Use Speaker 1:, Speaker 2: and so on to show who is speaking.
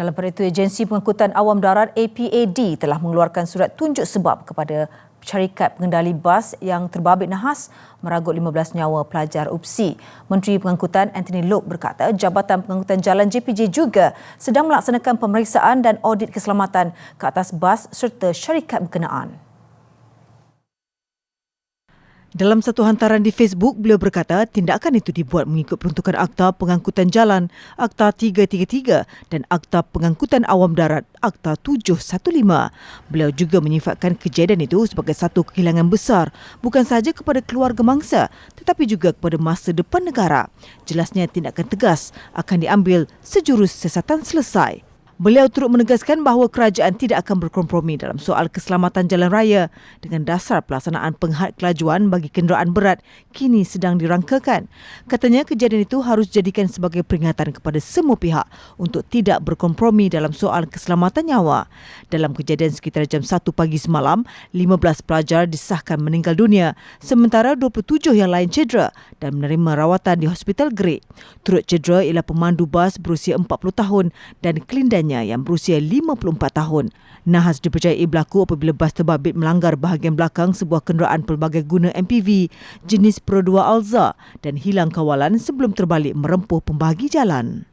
Speaker 1: Dalam pada itu, Agensi Pengangkutan Awam Darat APAD telah mengeluarkan surat tunjuk sebab kepada syarikat pengendali bas yang terbabit nahas meragut 15 nyawa pelajar UPSI. Menteri Pengangkutan Anthony Loke berkata Jabatan Pengangkutan Jalan JPJ juga sedang melaksanakan pemeriksaan dan audit keselamatan ke atas bas serta syarikat berkenaan. Dalam satu hantaran di Facebook, beliau berkata tindakan itu dibuat mengikut peruntukan Akta Pengangkutan Jalan Akta 333 dan Akta Pengangkutan Awam Darat Akta 715. Beliau juga menyifatkan kejadian itu sebagai satu kehilangan besar bukan sahaja kepada keluarga mangsa tetapi juga kepada masa depan negara. Jelasnya tindakan tegas akan diambil sejurus sesatan selesai. Beliau turut menegaskan bahawa kerajaan tidak akan berkompromi dalam soal keselamatan jalan raya dengan dasar pelaksanaan penghad kelajuan bagi kenderaan berat kini sedang dirangkakan. Katanya kejadian itu harus dijadikan sebagai peringatan kepada semua pihak untuk tidak berkompromi dalam soal keselamatan nyawa. Dalam kejadian sekitar jam 1 pagi semalam, 15 pelajar disahkan meninggal dunia sementara 27 yang lain cedera dan menerima rawatan di Hospital Grey. Turut cedera ialah pemandu bas berusia 40 tahun dan kelindannya rekannya yang berusia 54 tahun. Nahas dipercayai berlaku apabila bas terbabit melanggar bahagian belakang sebuah kenderaan pelbagai guna MPV jenis Pro 2 Alza dan hilang kawalan sebelum terbalik merempuh pembahagi jalan.